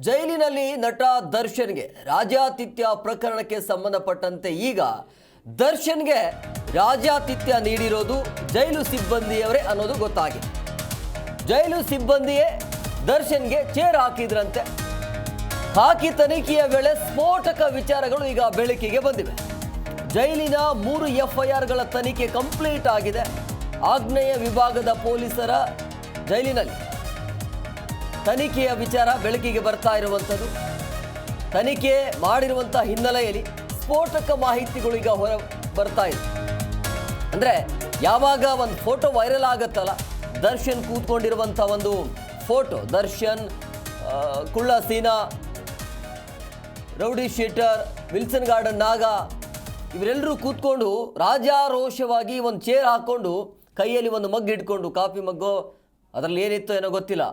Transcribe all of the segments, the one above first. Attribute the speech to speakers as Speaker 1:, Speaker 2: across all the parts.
Speaker 1: ಜೈಲಿನಲ್ಲಿ ನಟ ದರ್ಶನ್ಗೆ ರಾಜ್ಯಾತಿಥ್ಯ ಪ್ರಕರಣಕ್ಕೆ ಸಂಬಂಧಪಟ್ಟಂತೆ ಈಗ ದರ್ಶನ್ಗೆ ರಾಜ್ಯಾತಿಥ್ಯ ನೀಡಿರೋದು ಜೈಲು ಸಿಬ್ಬಂದಿಯವರೇ ಅನ್ನೋದು ಗೊತ್ತಾಗಿದೆ. ಜೈಲು ಸಿಬ್ಬಂದಿಯೇ ದರ್ಶನ್ಗೆ ಚೇರ್ ಹಾಕಿದ್ರಂತೆ. ಹಾಕಿ ತನಿಖೆಯ ವೇಳೆ ಸ್ಫೋಟಕ ವಿಚಾರಗಳು ಈಗ ಬೆಳಕಿಗೆ ಬಂದಿವೆ. ಜೈಲಿನ ಮೂರು ಎಫ್ಐಆರ್ಗಳ ತನಿಖೆ ಕಂಪ್ಲೀಟ್ ಆಗಿದೆ. ಆಗ್ನೇಯ ವಿಭಾಗದ ಪೊಲೀಸರ ಜೈಲಿನಲ್ಲಿ ತನಿಖೆಯ ವಿಚಾರ ಬೆಳಕಿಗೆ ಬರ್ತಾ ಇರುವಂಥದ್ದು. ತನಿಖೆ ಮಾಡಿರುವಂಥ ಹಿನ್ನೆಲೆಯಲ್ಲಿ ಸ್ಫೋಟಕ ಮಾಹಿತಿಗಳು ಈಗ ಹೊರ ಬರ್ತಾ ಇದೆ. ಅಂದರೆ ಯಾವಾಗ ಒಂದು ಫೋಟೋ ವೈರಲ್ ಆಗುತ್ತಲ್ಲ, ದರ್ಶನ್ ಕೂತ್ಕೊಂಡಿರುವಂಥ ಒಂದು photo, Darshan Kulla Seena, rowdy sheeter Wilson Garden, Naga, ಇವರೆಲ್ಲರೂ ಕೂತ್ಕೊಂಡು ರಾಜಾರೋಷವಾಗಿ ಒಂದು ಚೇರ್ ಹಾಕ್ಕೊಂಡು ಕೈಯಲ್ಲಿ ಒಂದು ಮಗ್ ಇಟ್ಕೊಂಡು, ಕಾಫಿ ಮಗ್ಗು ಅದರಲ್ಲಿ ಏನಿತ್ತು ಏನೋ ಗೊತ್ತಿಲ್ಲ.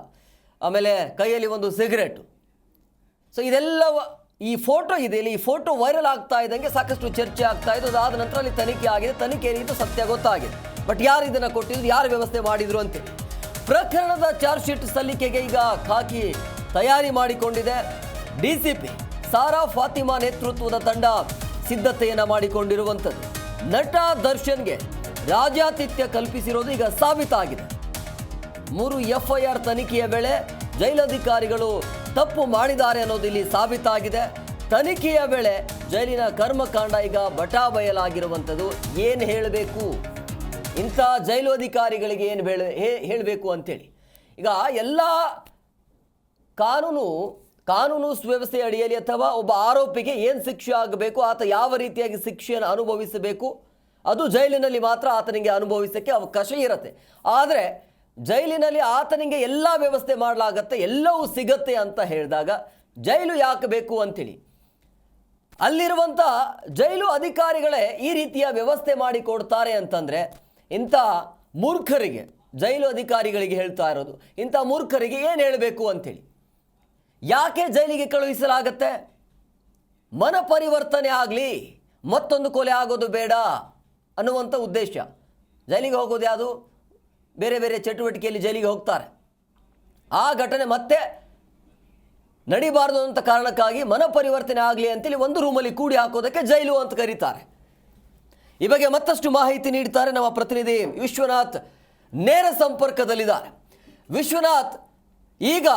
Speaker 1: ಆಮೇಲೆ ಕೈಯಲ್ಲಿ ಒಂದು ಸಿಗರೇಟು ಸೊ ಇದೆಲ್ಲ ಈ ಫೋಟೋ ಇದೆ ಇಲ್ಲಿ, ಈ ಫೋಟೋ ವೈರಲ್ ಆಗ್ತಾ ಇದ್ದಂಗೆ ಸಾಕಷ್ಟು ಚರ್ಚೆ ಆಗ್ತಾ ಇದ್ದು, ಅದಾದ ನಂತರ ಅಲ್ಲಿ ತನಿಖೆ ಆಗಿದೆ. ತನಿಖೆ ಏನಿತ್ತು ಸತ್ಯ ಗೊತ್ತಾಗಿದೆ. ಬಟ್ ಯಾರು ಇದನ್ನು ಕೊಟ್ಟಿದ್ರು ಯಾರು ವ್ಯವಸ್ಥೆ ಮಾಡಿದ್ರು ಅಂತ. ಪ್ರಕರಣದ ಚಾರ್ಜ್ ಶೀಟ್ ಸಲ್ಲಿಕೆಗೆ ಈಗ ಖಾಕಿ ತಯಾರಿ ಮಾಡಿಕೊಂಡಿದೆ. ಡಿಸಿಪಿ ಸಾರಾ ಫಾತಿಮಾ ನೇತೃತ್ವದ ತಂಡ ಸಿದ್ಧತೆಯನ್ನು ಮಾಡಿಕೊಂಡಿರುವಂಥದ್ದು. ನಟ ದರ್ಶನ್ಗೆ ರಾಜಾತಿಥ್ಯ ಕಲ್ಪಿಸಿರೋದು ಈಗ ಸಾಬೀತಾಗಿದೆ. ಮೂರು ಎಫ್ಐಆರ್ ತನಿಖೆಯ ವೇಳೆ ಜೈಲಧಿಕಾರಿಗಳು ತಪ್ಪು ಮಾಡಿದ್ದಾರೆ ಅನ್ನೋದು ಇಲ್ಲಿ ಸಾಬೀತಾಗಿದೆ. ತನಿಖೆಯ ವೇಳೆ ಜೈಲಿನ ಕರ್ಮಕಾಂಡ ಈಗ ಬಟಾಬಯಲಾಗಿರುವಂಥದ್ದು ಏನು ಹೇಳಬೇಕು? ಇಂಥ ಜೈಲು ಅಧಿಕಾರಿಗಳಿಗೆ ಏನು ಹೇಳ ಹೇಳಬೇಕು ಅಂಥೇಳಿ ಈಗ ಎಲ್ಲ ಕಾನೂನು ಕಾನೂನು ಸುವ್ಯವಸ್ಥೆ ಅಡಿಯಲ್ಲಿ ಅಥವಾ ಒಬ್ಬ ಆರೋಪಿಗೆ ಏನು ಶಿಕ್ಷೆ ಆಗಬೇಕು, ಆತ ಯಾವ ರೀತಿಯಾಗಿ ಶಿಕ್ಷೆಯನ್ನು ಅನುಭವಿಸಬೇಕು? ಅದು ಜೈಲಿನಲ್ಲಿ ಮಾತ್ರ ಆತನಿಗೆ ಅನುಭವಿಸೋಕ್ಕೆ ಅವಕಾಶ ಇರುತ್ತೆ. ಆದರೆ ಜೈಲಿನಲ್ಲಿ ಆತನಿಗೆ ಎಲ್ಲ ವ್ಯವಸ್ಥೆ ಮಾಡಲಾಗತ್ತೆ, ಎಲ್ಲವೂ ಸಿಗತ್ತೆ ಅಂತ ಹೇಳಿದಾಗ ಜೈಲು ಯಾಕೆ ಬೇಕು ಅಂತೇಳಿ? ಅಲ್ಲಿರುವಂಥ ಜೈಲು ಅಧಿಕಾರಿಗಳೇ ಈ ರೀತಿಯ ವ್ಯವಸ್ಥೆ ಮಾಡಿಕೊಡ್ತಾರೆ ಅಂತಂದರೆ ಇಂಥ ಮೂರ್ಖರಿಗೆ, ಜೈಲು ಅಧಿಕಾರಿಗಳಿಗೆ ಹೇಳ್ತಾ ಇರೋದು, ಇಂಥ ಮೂರ್ಖರಿಗೆ ಏನು ಹೇಳಬೇಕು ಅಂತೇಳಿ? ಯಾಕೆ ಜೈಲಿಗೆ ಕಳುಹಿಸಲಾಗತ್ತೆ? ಮನ ಪರಿವರ್ತನೆ ಆಗಲಿ, ಮತ್ತೊಂದು ಕೊಲೆ ಆಗೋದು ಬೇಡ ಅನ್ನುವಂಥ ಉದ್ದೇಶ. ಜೈಲಿಗೆ ಹೋಗೋದು ಯಾವುದು? ಬೇರೆ ಬೇರೆ ಚಟುವಟಿಕೆಯಲ್ಲಿ ಜೈಲಿಗೆ ಹೋಗ್ತಾರೆ. ಆ ಘಟನೆ ಮತ್ತೆ ನಡಿಬಾರದು ಅಂತ ಕಾರಣಕ್ಕಾಗಿ ಮನ ಪರಿವರ್ತನೆ ಆಗಲಿ ಅಂತೇಳಿ ಒಂದು ರೂಮಲ್ಲಿ ಕೂಡಿ ಹಾಕೋದಕ್ಕೆ ಜೈಲು ಅಂತ ಕರೀತಾರೆ. ಈ ಬಗ್ಗೆ ಮತ್ತಷ್ಟು ಮಾಹಿತಿ ನೀಡ್ತಾರೆ ನಮ್ಮ ಪ್ರತಿನಿಧಿ ವಿಶ್ವನಾಥ್ ನೇರ ಸಂಪರ್ಕದಲ್ಲಿದ್ದಾರೆ. ವಿಶ್ವನಾಥ್, ಈಗ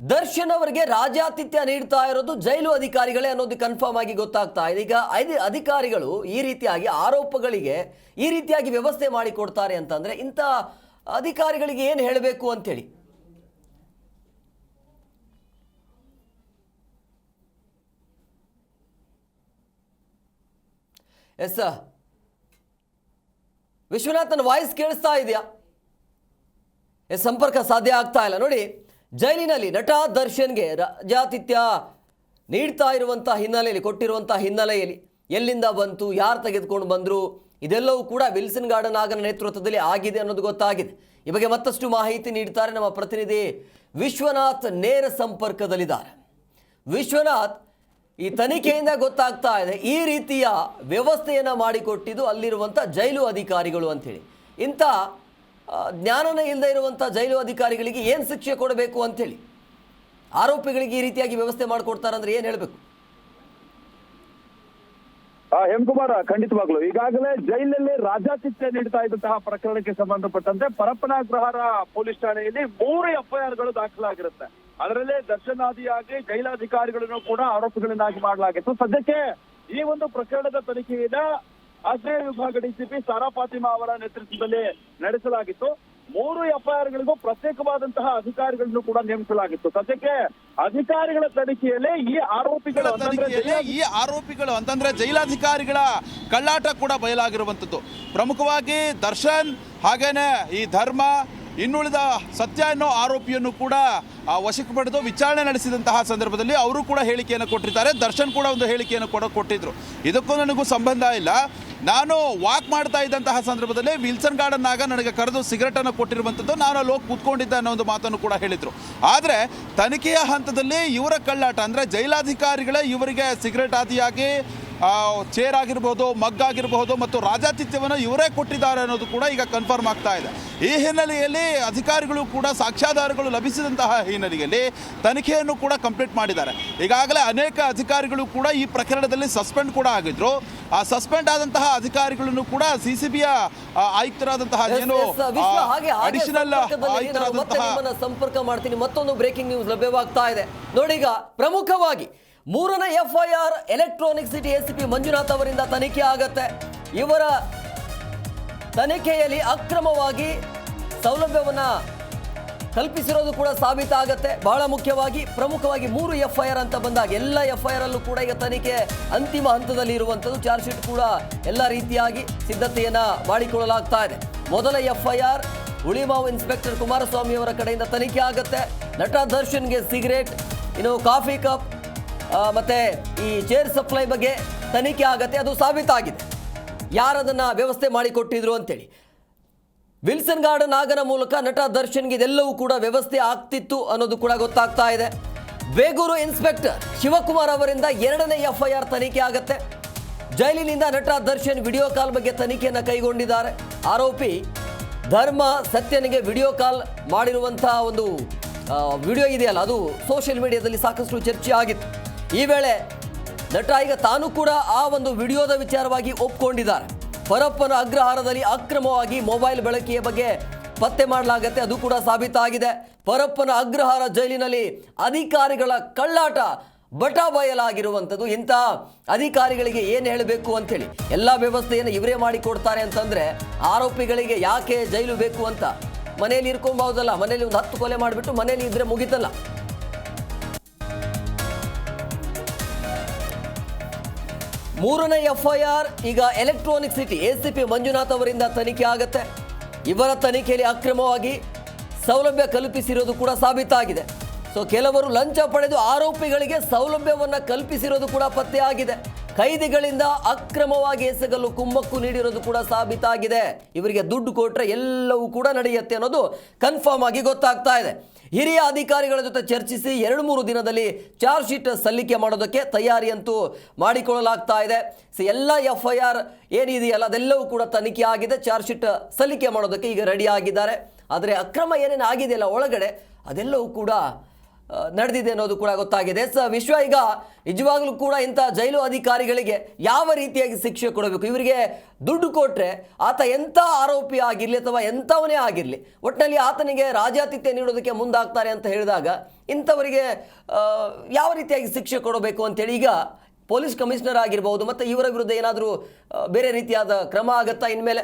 Speaker 1: ದರ್ಶನ್ ಅವರಿಗೆ ರಾಜಾತಿಥ್ಯ ನೀಡ್ತಾ ಇರೋದು ಜೈಲು ಅಧಿಕಾರಿಗಳೇ ಅನ್ನೋದು ಕನ್ಫರ್ಮ್ ಆಗಿ ಗೊತ್ತಾಗ್ತಾ ಇದೆ. ಈಗ ಐದು ಅಧಿಕಾರಿಗಳು ಈ ರೀತಿಯಾಗಿ ಆರೋಪಗಳಿಗೆ ಈ ರೀತಿಯಾಗಿ ವ್ಯವಸ್ಥೆ ಮಾಡಿ ಕೊಡ್ತಾರೆ ಅಂತಂದ್ರೆ ಇಂಥ ಅಧಿಕಾರಿಗಳಿಗೆ ಏನು ಹೇಳಬೇಕು ಅಂತೇಳಿ? ಎಸ್ ವಿಶ್ವನಾಥನ್ ವಾಯ್ಸ್ ಕೇಳಿಸ್ತಾ ಇದೆಯಾ? ಎಸ್, ಸಂಪರ್ಕ ಸಾಧ್ಯ ಆಗ್ತಾ ಇಲ್ಲ. ನೋಡಿ ಜೈಲಿನಲ್ಲಿ ನಟ ದರ್ಶನ್ಗೆ ರಾಜಾತಿಥ್ಯ ನೀಡ್ತಾ ಇರುವಂಥ ಹಿನ್ನೆಲೆಯಲ್ಲಿ ಕೊಟ್ಟಿರುವಂಥ ಹಿನ್ನೆಲೆಯಲ್ಲಿ ಎಲ್ಲಿಂದ ಬಂತು, ಯಾರು ತೆಗೆದುಕೊಂಡು ಬಂದರು, ಇದೆಲ್ಲವೂ ಕೂಡ ವಿಲ್ಸನ್ ಗಾರ್ಡನ್ ಆಗನ ನೇತೃತ್ವದಲ್ಲಿ ಆಗಿದೆ ಅನ್ನೋದು ಗೊತ್ತಾಗಿದೆ. ಈ ಬಗ್ಗೆ ಮತ್ತಷ್ಟು ಮಾಹಿತಿ ನೀಡ್ತಾರೆ ನಮ್ಮ ಪ್ರತಿನಿಧಿ ವಿಶ್ವನಾಥ್ ನೇರ ಸಂಪರ್ಕದಲ್ಲಿದ್ದಾರೆ. ವಿಶ್ವನಾಥ್, ಈ ತನಿಖೆಯಿಂದ ಗೊತ್ತಾಗ್ತಾ ಇದೆ, ಈ ರೀತಿಯ ವ್ಯವಸ್ಥೆಯನ್ನು ಮಾಡಿಕೊಟ್ಟಿದ್ದು ಅಲ್ಲಿರುವಂಥ ಜೈಲು ಅಧಿಕಾರಿಗಳು ಅಂಥೇಳಿ ಇಂಥ ಜ್ಞಾನನೇ ಇಲ್ಲದೆ ಇರುವಂಥ ಜೈಲು ಅಧಿಕಾರಿಗಳಿಗೆ ಏನು ಶಿಕ್ಷೆ ಕೊಡಬೇಕು ಅಂಥೇಳಿ? ಆರೋಪಿಗಳಿಗೆ ಈ ರೀತಿಯಾಗಿ ವ್ಯವಸ್ಥೆ ಮಾಡಿಕೊಡ್ತಾರಂದ್ರೆ ಏನು ಹೇಳಬೇಕು?
Speaker 2: ಆ, ಹೇಮಕುಮಾರ್ ಖಂಡಿತವಾಗ್ಲು. ಈಗಾಗಲೇ ಜೈಲಲ್ಲಿ ರಾಜಾತಿಥ್ಯ ನೀಡ್ತಾ ಇದ್ದಂತಹ ಪ್ರಕರಣಕ್ಕೆ ಸಂಬಂಧಪಟ್ಟಂತೆ ಪರಪ್ಪನಾಗ್ರಹಾರ ಪೊಲೀಸ್ ಠಾಣೆಯಲ್ಲಿ ಮೂರು ಎಫ್ಐಆರ್ಗಳು ದಾಖಲಾಗಿರುತ್ತೆ. ಅದರಲ್ಲೇ ದರ್ಶನಾದಿಯಾಗಿ ಜೈಲಾಧಿಕಾರಿಗಳನ್ನು ಕೂಡ ಆರೋಪಿಗಳನ್ನಾಗಿ ಮಾಡಲಾಗಿತ್ತು. ಸದ್ಯಕ್ಕೆ ಈ ಒಂದು ಪ್ರಕರಣದ ತನಿಖೆಯಿಂದ ಆಗ್ನೇಯ ವಿಭಾಗ ಡಿಸಿಪಿ ಸಾರಾ ಫಾತಿಮಾ ಅವರ ನೇತೃತ್ವದಲ್ಲಿ ನಡೆಸಲಾಗಿತ್ತು. ಮೂರು ಎಫ್ಐಆರ್ ಗಳಿಗೂ ಪ್ರತ್ಯೇಕವಾದಂತಹ ಅಧಿಕಾರಿಗಳನ್ನು ಕೂಡ ನೇಮಿಸಲಾಗಿತ್ತು. ಸದ್ಯಕ್ಕೆ ಅಧಿಕಾರಿಗಳ ತನಿಖೆಯಲ್ಲಿ ಈ ಆರೋಪಿಗಳ
Speaker 3: ಈ ಆರೋಪಿಗಳು ಅಂತಂದ್ರೆ ಜೈಲಾಧಿಕಾರಿಗಳ ಕಳ್ಳಾಟ ಕೂಡ ಬಯಲಾಗಿರುವಂಥದ್ದು. ಪ್ರಮುಖವಾಗಿ ದರ್ಶನ್ ಹಾಗೇನೆ ಈ ಧರ್ಮ ಇನ್ನುಳಿದ ಸತ್ಯ ಅನ್ನೋ ಆರೋಪಿಯನ್ನು ಕೂಡ ವಶಕ್ಕೆ ಪಡೆದು ವಿಚಾರಣೆ ನಡೆಸಿದಂತಹ ಸಂದರ್ಭದಲ್ಲಿ ಅವರು ಕೂಡ ಹೇಳಿಕೆಯನ್ನು ಕೊಟ್ಟಿದ್ದಾರೆ. ದರ್ಶನ್ ಕೂಡ ಒಂದು ಹೇಳಿಕೆಯನ್ನು ಕೂಡ ಕೊಟ್ಟಿದ್ರು. ಇದಕ್ಕೂ ನನಗೂ ಸಂಬಂಧ ಇಲ್ಲ. ನಾನು ವಾಕ್ ಮಾಡ್ತಾ ಇದ್ದಂತಹ ಸಂದರ್ಭದಲ್ಲಿ ವಿಲ್ಸನ್ ಗಾರ್ಡನ್ ಆಗ ನನಗೆ ಕರೆದು ಸಿಗರೆಟನ್ನು ಕೊಟ್ಟಿರುವಂಥದ್ದು. ನಾನು ಅಲ್ಲಿ ಹೋಗಿ ಕೂತ್ಕೊಂಡಿದ್ದೆ ಅನ್ನೋ ಒಂದು ಮಾತನ್ನು ಕೂಡ ಹೇಳಿದರು. ಆದರೆ ತನಿಖೆಯ ಹಂತದಲ್ಲಿ ಇವರ ಕಳ್ಳಾಟ, ಅಂದರೆ ಜೈಲಾಧಿಕಾರಿಗಳೇ ಇವರಿಗೆ ಸಿಗರೆಟ್ ಆದಿಯಾಗಿ ಚೇರ್ ಆಗಿರ್ಬೋದು ಮಗ್ ಆಗಿರಬಹುದು ಮತ್ತು ರಾಜಾತಿಥ್ಯವನ್ನು ಇವರೇ ಕೊಟ್ಟಿದ್ದಾರೆ ಅನ್ನೋದು ಕೂಡ ಈಗ ಕನ್ಫರ್ಮ್ ಆಗ್ತಾ ಇದೆ. ಈ ಹಿನ್ನೆಲೆಯಲ್ಲಿ ಅಧಿಕಾರಿಗಳು ಕೂಡ ಸಾಕ್ಷ್ಯಾಧಾರಗಳು ಲಭಿಸಿದಂತಹ ಹಿನ್ನೆಲೆಯಲ್ಲಿ ತನಿಖೆಯನ್ನು ಕೂಡ ಕಂಪ್ಲೀಟ್ ಮಾಡಿದ್ದಾರೆ. ಈಗಾಗಲೇ ಅನೇಕ ಅಧಿಕಾರಿಗಳು ಕೂಡ ಈ ಪ್ರಕರಣದಲ್ಲಿ ಸಸ್ಪೆಂಡ್ ಕೂಡ ಆಗಿದ್ರು. ಆ ಸಸ್ಪೆಂಡ್ ಆದಂತಹ ಅಧಿಕಾರಿಗಳನ್ನು ಕೂಡ ಸಿ ಸಿ ಬಿಯ ಆಯುಕ್ತರಾದಂತಹ ಏನು ಅಡಿಷನಲ್ ಆಯುಕ್ತರಾದಂತಹ
Speaker 1: ಸಂಪರ್ಕ ಮಾಡ್ತೀನಿ. ಮತ್ತೊಂದು ಬ್ರೇಕಿಂಗ್ ನ್ಯೂಸ್ ಲಭ್ಯವಾಗ್ತಾ ಇದೆ. ನೋಡಿ ಈಗ ಪ್ರಮುಖವಾಗಿ ಮೂರನೇ FIR Electronic City ACP Manjunath ಅವರಿಂದ ತನಿಖೆ ಆಗತ್ತೆ. ಇವರ ತನಿಖೆಯಲ್ಲಿ ಅಕ್ರಮವಾಗಿ ಸೌಲಭ್ಯವನ್ನು ಕಲ್ಪಿಸಿರೋದು ಕೂಡ ಸಾಬೀತಾಗತ್ತೆ ಬಹಳ ಮುಖ್ಯವಾಗಿ ಪ್ರಮುಖವಾಗಿ ಮೂರು ಎಫ್ ಐ ಆರ್ ಅಂತ ಬಂದಾಗ ಎಲ್ಲ ಎಫ್ ಐ ಆರ್ ಅಲ್ಲೂ ಕೂಡ ಈಗ ತನಿಖೆ ಅಂತಿಮ ಹಂತದಲ್ಲಿ ಇರುವಂಥದ್ದು. ಚಾರ್ಜ್ ಶೀಟ್ ಕೂಡ ಎಲ್ಲ ರೀತಿಯಾಗಿ ಸಿದ್ಧತೆಯನ್ನು ಮಾಡಿಕೊಳ್ಳಲಾಗ್ತಾ ಇದೆ. ಮೊದಲ F I R Ulimavu inspector Kumaraswamy ಅವರ ಕಡೆಯಿಂದ ತನಿಖೆ ಆಗುತ್ತೆ. ನಟ ದರ್ಶನ್ಗೆ ಸಿಗರೇಟ್, ಇನ್ನು ಕಾಫಿ ಕಪ್ ಮತ್ತೆ ಈ ಚೇರ್ ಸಪ್ಲೈ ಬಗ್ಗೆ ತನಿಖೆ ಆಗತ್ತೆ, ಅದು ಸಾಬೀತಾಗಿದೆ. ಯಾರದನ್ನ ವ್ಯವಸ್ಥೆ ಮಾಡಿಕೊಟ್ಟಿದ್ರು ಅಂತೇಳಿ. ವಿಲ್ಸನ್ ಗಾರ್ಡನ್ ಆಗನ ಮೂಲಕ ನಟ ದರ್ಶನ್ಗೆ ಇದೆಲ್ಲವೂ ಕೂಡ ವ್ಯವಸ್ಥೆ ಆಗ್ತಿತ್ತು ಅನ್ನೋದು ಕೂಡ ಗೊತ್ತಾಗ್ತಾ ಇದೆ. ಬೇಗೂರು ಇನ್ಸ್ಪೆಕ್ಟರ್ ಶಿವಕುಮಾರ್ ಅವರಿಂದ ಎರಡನೇ ಎಫ್ಐಆರ್ ತನಿಖೆ ಆಗತ್ತೆ. ಜೈಲಿನಿಂದ ನಟ ದರ್ಶನ್ ವಿಡಿಯೋ ಕಾಲ್ ಬಗ್ಗೆ ತನಿಖೆಯನ್ನು ಕೈಗೊಂಡಿದ್ದಾರೆ. ಆರೋಪಿ ಧರ್ಮ ಸತ್ಯನಿಗೆ ವಿಡಿಯೋ ಕಾಲ್ ಮಾಡಿರುವಂತಹ ಒಂದು ವಿಡಿಯೋ ಇದೆಯಲ್ಲ, ಅದು ಸೋಷಿಯಲ್ ಮೀಡಿಯಾದಲ್ಲಿ ಸಾಕಷ್ಟು ಚರ್ಚೆ ಆಗಿತ್ತು. ಈ ವೇಳೆ ನಟ ಈಗ ತಾನು ಕೂಡ ಆ ಒಂದು ವಿಡಿಯೋದ ವಿಚಾರವಾಗಿ ಒಪ್ಕೊಂಡಿದ್ದಾರೆ. ಪರಪ್ಪನ ಅಗ್ರಹಾರದಲ್ಲಿ ಅಕ್ರಮವಾಗಿ ಮೊಬೈಲ್ ಬಳಕೆಯ ಬಗ್ಗೆ ಪತ್ತೆ ಮಾಡಲಾಗತ್ತೆ, ಅದು ಕೂಡ ಸಾಬೀತಾಗಿದೆ. ಪರಪ್ಪನ ಅಗ್ರಹಾರ ಜೈಲಿನಲ್ಲಿ ಅಧಿಕಾರಿಗಳ ಕಳ್ಳಾಟ ಬಟ ಬಯಲಾಗಿರುವಂಥದ್ದು ಇಂಥ ಅಧಿಕಾರಿಗಳಿಗೆ ಏನು ಹೇಳಬೇಕು ಅಂಥೇಳಿ ಎಲ್ಲ ವ್ಯವಸ್ಥೆಯನ್ನು ಇವರೇ ಮಾಡಿಕೊಡ್ತಾರೆ ಅಂತಂದರೆ ಆರೋಪಿಗಳಿಗೆ ಯಾಕೆ ಜೈಲು ಬೇಕು ಅಂತ? ಮನೆಯಲ್ಲಿ ಇರ್ಕೊಬಹುದಲ್ಲ ಮನೇಲಿ ಒಂದು ಹತ್ತು ಕೊಲೆ ಮಾಡಿಬಿಟ್ಟು ಮನೇಲಿ ಇದ್ರೆ ಮುಗಿತಲ್ಲ. ಮೂರನೇ ಎಫ್ಐಆರ್, ಈಗ ಎಲೆಕ್ಟ್ರಾನಿಕ್ ಸಿಟಿ ಎಸಿಪಿ ಮಂಜುನಾಥ್ ಅವರಿಂದ ತನಿಖೆ ಆಗತ್ತೆ. ಇವರ ತನಿಖೆಯಲ್ಲಿ ಅಕ್ರಮವಾಗಿ ಸೌಲಭ್ಯ ಕಲ್ಪಿಸಿರೋದು ಕೂಡ ಸಾಬೀತಾಗಿದೆ. ಸೊ ಕೆಲವರು ಲಂಚ ಪಡೆದು ಆರೋಪಿಗಳಿಗೆ ಸೌಲಭ್ಯವನ್ನ ಕಲ್ಪಿಸಿರೋದು ಕೂಡ ಪತ್ತೆಯಾಗಿದೆ ಕೈದಿಗಳಿಂದ ಅಕ್ರಮವಾಗಿ ಎಸಗಲು ಕುಮ್ಮಕ್ಕು ನೀಡಿರೋದು ಕೂಡ ಸಾಬೀತಾಗಿದೆ. ಇವರಿಗೆ ದುಡ್ಡು ಕೊಟ್ಟರೆ ಎಲ್ಲವೂ ಕೂಡ ನಡೆಯುತ್ತೆ ಅನ್ನೋದು ಕನ್ಫರ್ಮ್ ಆಗಿ ಗೊತ್ತಾಗ್ತಾ ಇದೆ. ಹಿರಿಯ ಅಧಿಕಾರಿಗಳ ಜೊತೆ ಚರ್ಚಿಸಿ ಎರಡು ಮೂರು ದಿನದಲ್ಲಿ ಚಾರ್ಜ್ ಶೀಟ್ ಸಲ್ಲಿಕೆ ಮಾಡೋದಕ್ಕೆ ತಯಾರಿಯಂತೂ ಮಾಡಿಕೊಳ್ಳಲಾಗ್ತಾ ಇದೆ. ಸೊ ಎಲ್ಲ ಎಫ್ ಐ ಆರ್ ಏನಿದೆಯಲ್ಲ, ಅದೆಲ್ಲವೂ ಕೂಡ ತನಿಖೆ ಆಗಿದೆ. ಚಾರ್ಜ್ ಶೀಟ್ ಸಲ್ಲಿಕೆ ಮಾಡೋದಕ್ಕೆ ಈಗ ರೆಡಿ ಆಗಿದ್ದಾರೆ. ಆದರೆ ಅಕ್ರಮ ಏನೇನು ಆಗಿದೆಯಲ್ಲ ಒಳಗಡೆ, ಅದೆಲ್ಲವೂ ಕೂಡ ನಡೆದಿದೆ ಅನ್ನೋದು ಕೂಡ ಗೊತ್ತಾಗಿದೆ. ಸ ವಿಶ್ವ ಈಗ ನಿಜವಾಗ್ಲೂ ಕೂಡ ಇಂಥ ಜೈಲು ಅಧಿಕಾರಿಗಳಿಗೆ ಯಾವ ರೀತಿಯಾಗಿ ಶಿಕ್ಷೆ ಕೊಡಬೇಕು? ಇವರಿಗೆ ದುಡ್ಡು ಕೊಟ್ಟರೆ ಆತ ಎಂಥ ಆರೋಪಿ ಆಗಿರಲಿ ಅಥವಾ ಎಂಥವನೇ ಆಗಿರಲಿ ಒಟ್ಟಿನಲ್ಲಿ ಆತನಿಗೆ ರಾಜಾತಿಥ್ಯ ನೀಡೋದಕ್ಕೆ ಮುಂದಾಗ್ತಾರೆ ಅಂತ ಹೇಳಿದಾಗ ಇಂಥವರಿಗೆ ಯಾವ ರೀತಿಯಾಗಿ ಶಿಕ್ಷೆ ಕೊಡಬೇಕು ಅಂತೇಳಿ ಈಗ ಪೊಲೀಸ್ ಕಮಿಷನರ್ ಆಗಿರ್ಬೋದು ಮತ್ತು ಇವರ ವಿರುದ್ಧ ಏನಾದರೂ ಬೇರೆ ರೀತಿಯಾದ ಕ್ರಮ ಆಗುತ್ತಾ ಇನ್ಮೇಲೆ?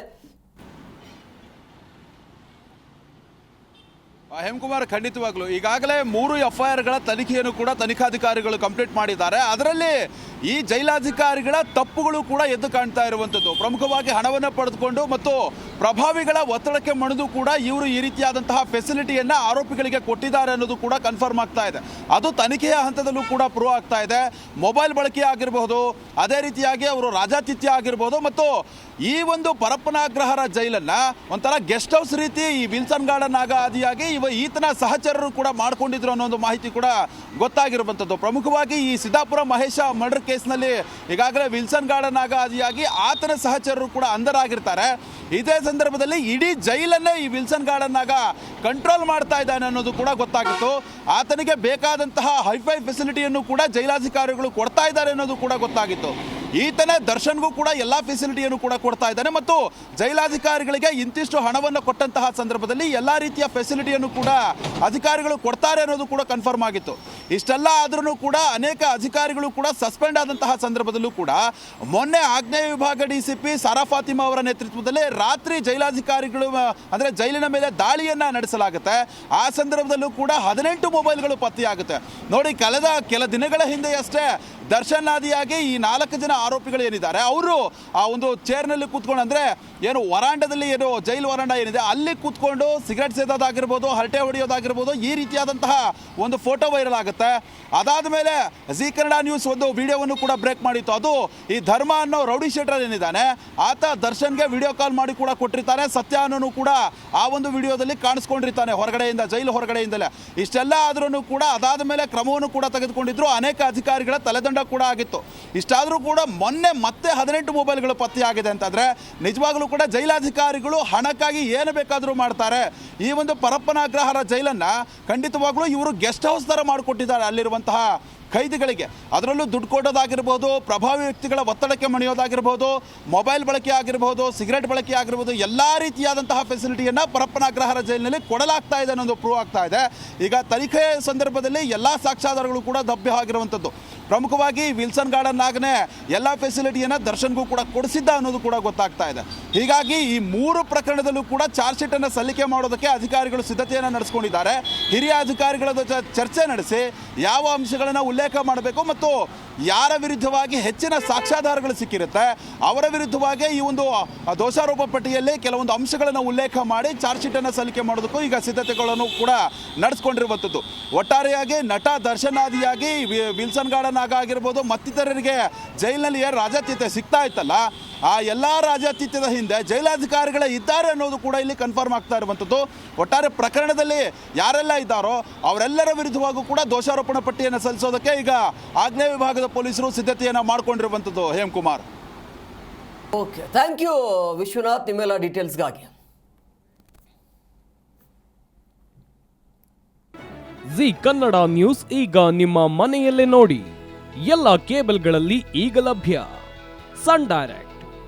Speaker 3: ಹೇಮಕುಮಾರ್ ಖಂಡಿತವಾಗ್ಲು ಈಗಾಗಲೇ ಮೂರು ಎಫ್ ಐ ಆರ್ಗಳ ತನಿಖೆಯನ್ನು ಕೂಡ ತನಿಖಾಧಿಕಾರಿಗಳು ಕಂಪ್ಲೀಟ್ ಮಾಡಿದ್ದಾರೆ. ಅದರಲ್ಲಿ ಈ ಜೈಲಾಧಿಕಾರಿಗಳ ತಪ್ಪುಗಳು ಕೂಡ ಎದ್ದು ಕಾಣ್ತಾ ಇರುವಂಥದ್ದು. ಪ್ರಮುಖವಾಗಿ ಹಣವನ್ನು ಪಡೆದುಕೊಂಡು ಮತ್ತು ಪ್ರಭಾವಿಗಳ ಒತ್ತಡಕ್ಕೆ ಮಣಿದು ಕೂಡ ಇವರು ಈ ರೀತಿಯಾದಂತಹ ಫೆಸಿಲಿಟಿಯನ್ನು ಆರೋಪಿಗಳಿಗೆ ಕೊಟ್ಟಿದ್ದಾರೆ ಅನ್ನೋದು ಕೂಡ ಕನ್ಫರ್ಮ್ ಆಗ್ತಾ ಇದೆ. ಅದು ತನಿಖೆಯ ಹಂತದಲ್ಲೂ ಕೂಡ ಪ್ರೂವ್ ಆಗ್ತಾ ಇದೆ. ಮೊಬೈಲ್ ಬಳಕೆ ಆಗಿರಬಹುದು ಅದೇ ರೀತಿಯಾಗಿ ಅವರು ರಾಜಾತಿಥ್ಯ ಆಗಿರಬಹುದು ಮತ್ತು ಈ ಒಂದು ಪರಪ್ಪನಾಗ್ರಹರ ಜೈಲನ್ನು ಒಂಥರ ಗೆಸ್ಟ್ ಹೌಸ್ ರೀತಿ ಈ ವಿಲ್ಸನ್ ಗಾರ್ಡನ್ ಆಗ ಆದಿಯಾಗಿ ಇವ ಈತನ ಸಹಚರರು ಕೂಡ ಮಾಡ್ಕೊಂಡಿದ್ರು ಅನ್ನೋ ಒಂದು ಮಾಹಿತಿ ಕೂಡ ಗೊತ್ತಾಗಿರುವಂಥದ್ದು. ಪ್ರಮುಖವಾಗಿ ಈ ಸಿದ್ದಾಪುರ ಮಹೇಶ ಮರ್ಡರ್ ಕೇಸ್ನಲ್ಲಿ ಈಗಾಗಲೇ ವಿಲ್ಸನ್ ಗಾರ್ಡನ್ ಆಗ ಆದಿಯಾಗಿ ಆತನ ಸಹಚರರು ಕೂಡ ಅಂಧರಾಗಿರ್ತಾರೆ. ಇದೇ ಸಂದರ್ಭದಲ್ಲಿ ಇಡೀ ಜೈಲನ್ನೇ ಈ ವಿಲ್ಸನ್ ಗಾರ್ಡನ್ ಆಗ ಕಂಟ್ರೋಲ್ ಮಾಡ್ತಾ ಇದ್ದಾನೆ ಅನ್ನೋದು ಕೂಡ ಗೊತ್ತಾಗಿತ್ತು. ಆತನಿಗೆ ಬೇಕಾದಂತಹ ಹೈಫೈ ಫೆಸಿಲಿಟಿಯನ್ನು ಕೂಡ ಜೈಲಾಧಿಕಾರಿಗಳು ಕೊಡ್ತಾ ಇದ್ದಾರೆ ಅನ್ನೋದು ಕೂಡ ಗೊತ್ತಾಗಿತ್ತು. ಈತನೇ ದರ್ಶನ್ಗೂ ಕೂಡ ಎಲ್ಲ ಫೆಸಿಲಿಟಿಯನ್ನು ಕೂಡ ಕೊಡ್ತಾ ಇದ್ದಾನೆ. ಮತ್ತು ಜೈಲಾಧಿಕಾರಿಗಳಿಗೆ ಇಂತಿಷ್ಟು ಹಣವನ್ನು ಕೊಟ್ಟಂತಹ ಸಂದರ್ಭದಲ್ಲಿ ಎಲ್ಲ ರೀತಿಯ ಫೆಸಿಲಿಟಿಯನ್ನು ಕೂಡ ಅಧಿಕಾರಿಗಳು ಕೊಡ್ತಾರೆ ಅನ್ನೋದು ಕೂಡ ಕನ್ಫರ್ಮ್ ಆಗಿತ್ತು. ಇಷ್ಟೆಲ್ಲ ಆದ್ರೂ ಕೂಡ ಅನೇಕ ಅಧಿಕಾರಿಗಳು ಕೂಡ ಸಸ್ಪೆಂಡ್ ಆದಂತಹ ಸಂದರ್ಭದಲ್ಲೂ ಕೂಡ ಮೊನ್ನೆ ಆಗ್ನೇಯ ವಿಭಾಗ D C P Sara Fatima ಅವರ ನೇತೃತ್ವದಲ್ಲಿ ರಾತ್ರಿ ಜೈಲಾಧಿಕಾರಿಗಳು, ಅಂದರೆ ಜೈಲಿನ ಮೇಲೆ ದಾಳಿಯನ್ನು ನಡೆಸಲಾಗುತ್ತೆ. ಆ ಸಂದರ್ಭದಲ್ಲೂ ಕೂಡ ಹದಿನೆಂಟು ಮೊಬೈಲ್ಗಳು ಪತ್ತೆಯಾಗುತ್ತೆ. ನೋಡಿ, ಕಳೆದ ಕೆಲ ದಿನಗಳ ಹಿಂದೆಯಷ್ಟೇ ದರ್ಶನಾದಿಯಾಗಿ ಈ ನಾಲ್ಕು ಜನ ಆರೋಪಿಗಳು ಏನಿದ್ದಾರೆ, ಅವರು ಆ ಒಂದು ಚೇರ್ನಲ್ಲಿ ಕೂತ್ಕೊಂಡು ಅಂದ್ರೆ ಏನು ವರಾಂಡದಲ್ಲಿ ಏನು ಜೈಲು ವರಾಂಡ ಏನಿದೆ, ಅಲ್ಲಿ ಕೂತ್ಕೊಂಡು ಸಿಗರೆಟ್ ಸೇದೋದಾಗಿರ್ಬೋದು, ಹರಟೆ ಹೊಡೆಯೋದಾಗಿರ್ಬೋದು, ಈ ರೀತಿಯಾದಂತಹ ಒಂದು ಫೋಟೋ ವೈರಲ್ ಆಗುತ್ತೆ. ಅದಾದ ಮೇಲೆ ಜಿ ಕನ್ನಡ ನ್ಯೂಸ್ ಒಂದು ವಿಡಿಯೋವನ್ನು ಕೂಡ ಬ್ರೇಕ್ ಮಾಡಿತ್ತು. ಅದು ಈ ಧರ್ಮ ಅನ್ನೋ ರೌಡಿ ಶೀಟರ್ ಏನಿದ್ದಾನೆ, ಆತ ದರ್ಶನ್ಗೆ ವಿಡಿಯೋ ಕಾಲ್ ಮಾಡಿ ಕೂಡ ಕೊಟ್ಟಿರ್ತಾನೆ ಸತ್ಯ ಅನ್ನೋನು ಕೂಡ ಆ ಒಂದು ವಿಡಿಯೋದಲ್ಲಿ ಕಾಣಿಸ್ಕೊಂಡಿರ್ತಾನೆ ಹೊರಗಡೆಯಿಂದ, ಜೈಲು ಹೊರಗಡೆಯಿಂದಲೇ. ಇಷ್ಟೆಲ್ಲ ಆದ್ರೂ ಕೂಡ ಅದಾದ ಮೇಲೆ ಕ್ರಮವನ್ನು ಕೂಡ ತೆಗೆದುಕೊಂಡಿದ್ರು. ಅನೇಕ ಅಧಿಕಾರಿಗಳ ತಲೆದಂಡ ಕೂಡ ಆಗಿತ್ತು. ಇಷ್ಟಾದರೂ ಕೂಡ ಮೊನ್ನೆ ಮತ್ತೆ ಹದಿನೆಂಟು ಮೊಬೈಲ್ಗಳು ಪತ್ತೆಯಾಗಿದೆ ಅಂತಂದರೆ ನಿಜವಾಗಲೂ ಕೂಡ ಜೈಲಾಧಿಕಾರಿಗಳು ಹಣಕ್ಕಾಗಿ ಏನು ಬೇಕಾದರೂ ಮಾಡ್ತಾರೆ. ಈ ಒಂದು ಪರಪ್ಪನ ಅಗ್ರಹಾರ ಜೈಲನ್ನು ಖಂಡಿತವಾಗ್ಲೂ ಇವರು ಗೆಸ್ಟ್ ಹೌಸ್ ಥರ ಮಾಡಿಕೊಟ್ಟಿದ್ದಾರೆ ಅಲ್ಲಿರುವಂತಹ ಖೈದಿಗಳಿಗೆ ಅದರಲ್ಲೂ ದುಡ್ಡು ಕೊಡೋದಾಗಿರ್ಬೋದು, ಪ್ರಭಾವಿ ವ್ಯಕ್ತಿಗಳ ಒತ್ತಡಕ್ಕೆ ಮಣಿಯೋದಾಗಿರ್ಬೋದು, ಮೊಬೈಲ್ ಬಳಕೆ ಆಗಿರ್ಬೋದು, ಸಿಗರೆಟ್ ಬಳಕೆ ಆಗಿರ್ಬೋದು, ಎಲ್ಲ ರೀತಿಯಾದಂತಹ ಫೆಸಿಲಿಟಿಯನ್ನು ಪರಪ್ಪನ ಅಗ್ರಹಾರ ಜೈಲಿನಲ್ಲಿ ಕೊಡಲಾಗ್ತಾ ಇದೆ ಅನ್ನೋದು ಪ್ರೂವ್ ಆಗ್ತಾ ಇದೆ. ಈಗ ತನಿಖೆ ಸಂದರ್ಭದಲ್ಲಿ ಎಲ್ಲ ಸಾಕ್ಷ್ಯಾಧಾರಗಳು ಕೂಡ ಲಭ್ಯ ಆಗಿರುವಂಥದ್ದು ಪ್ರಮುಖವಾಗಿ ವಿಲ್ಸನ್ ಗಾರ್ಡನ್ ಆಗನೆ ಎಲ್ಲ ಫೆಸಿಲಿಟಿಯನ್ನು ದರ್ಶನ್ಗೂ ಕೂಡ ಕೊಡಿಸಿದ್ದ ಅನ್ನೋದು ಕೂಡ ಗೊತ್ತಾಗ್ತಾ ಇದೆ. ಹೀಗಾಗಿ ಈ ಮೂರು ಪ್ರಕರಣದಲ್ಲೂ ಕೂಡ ಚಾರ್ಜ್ ಶೀಟನ್ನು ಸಲ್ಲಿಕೆ ಮಾಡೋದಕ್ಕೆ ಅಧಿಕಾರಿಗಳು ಸಿದ್ಧತೆಯನ್ನು ನಡೆಸ್ಕೊಂಡಿದ್ದಾರೆ. ಹಿರಿಯ ಅಧಿಕಾರಿಗಳ ಚರ್ಚೆ ನಡೆಸಿ ಯಾವ ಅಂಶಗಳನ್ನು ಉಲ್ಲೇಖ ಮಾಡಬೇಕು ಮತ್ತು ಯಾರ ವಿರುದ್ಧವಾಗಿ ಹೆಚ್ಚಿನ ಸಾಕ್ಷ್ಯಾಧಾರಗಳು ಸಿಕ್ಕಿರುತ್ತೆ, ಅವರ ವಿರುದ್ಧವಾಗಿ ಈ ಒಂದು ದೋಷಾರೋಪ ಪಟ್ಟಿಯಲ್ಲಿ ಕೆಲವೊಂದು ಅಂಶಗಳನ್ನು ಉಲ್ಲೇಖ ಮಾಡಿ ಚಾರ್ಜ್ ಶೀಟನ್ನು ಸಲ್ಲಿಕೆ ಮಾಡೋದಕ್ಕೂ ಈಗ ಸಿದ್ಧತೆಗಳನ್ನು ಕೂಡ ನಡೆಸ್ಕೊಂಡಿರುವಂಥದ್ದು. ಒಟ್ಟಾರೆಯಾಗಿ ನಟ ದರ್ಶನಾದಿಯಾಗಿ ವಿಲ್ಸನ್ ಗಾರ್ಡನ್ ಆಗ ಆಗಿರ್ಬೋದು, ಮತ್ತಿತರರಿಗೆ ಜೈಲಿನಲ್ಲಿ ಏನು ರಾಜಾತೀತ್ಯ ಸಿಗ್ತಾ ಇತ್ತಲ್ಲ ಆ ಎಲ್ಲ ರಾಜಾತಿಥ್ಯದ ಹಿಂದೆ ಜೈಲಾಧಿಕಾರಿಗಳೇ ಇದ್ದಾರೆ ಅನ್ನೋದು ಕೂಡ ಇಲ್ಲಿ ಕನ್ಫರ್ಮ್ ಆಗ್ತಾ ಇರುವಂಥದ್ದು. ಒಟ್ಟಾರೆ ಪ್ರಕರಣದಲ್ಲಿ ಯಾರೆಲ್ಲ ಇದ್ದಾರೋ ಅವರೆಲ್ಲರ ವಿರುದ್ಧವಾಗೂ ಕೂಡ ದೋಷಾರೋಪಣಾ ಪಟ್ಟಿಯನ್ನು ಸಲ್ಲಿಸೋದಕ್ಕೆ ಈಗ ಆಗ್ನೇಯ ವಿಭಾಗದ ಪೊಲೀಸರು ಸಿದ್ಧತೆಯನ್ನು ಮಾಡಿಕೊಂಡಿರುವಂಥದ್ದು. Hemakumar
Speaker 1: okay thank you Vishwanath. ನಿಮ್ಮೆಲ್ಲ ಡೀಟೇಲ್ಸ್ಗಾಗಿ
Speaker 4: ಜಿ ಕನ್ನಡ ನ್ಯೂಸ್ ಈಗ ನಿಮ್ಮ ಮನೆಯಲ್ಲೇ ನೋಡಿ. ಎಲ್ಲ ಕೇಬಲ್ಗಳಲ್ಲಿ ಈಗ ಲಭ್ಯ. Sun Direct.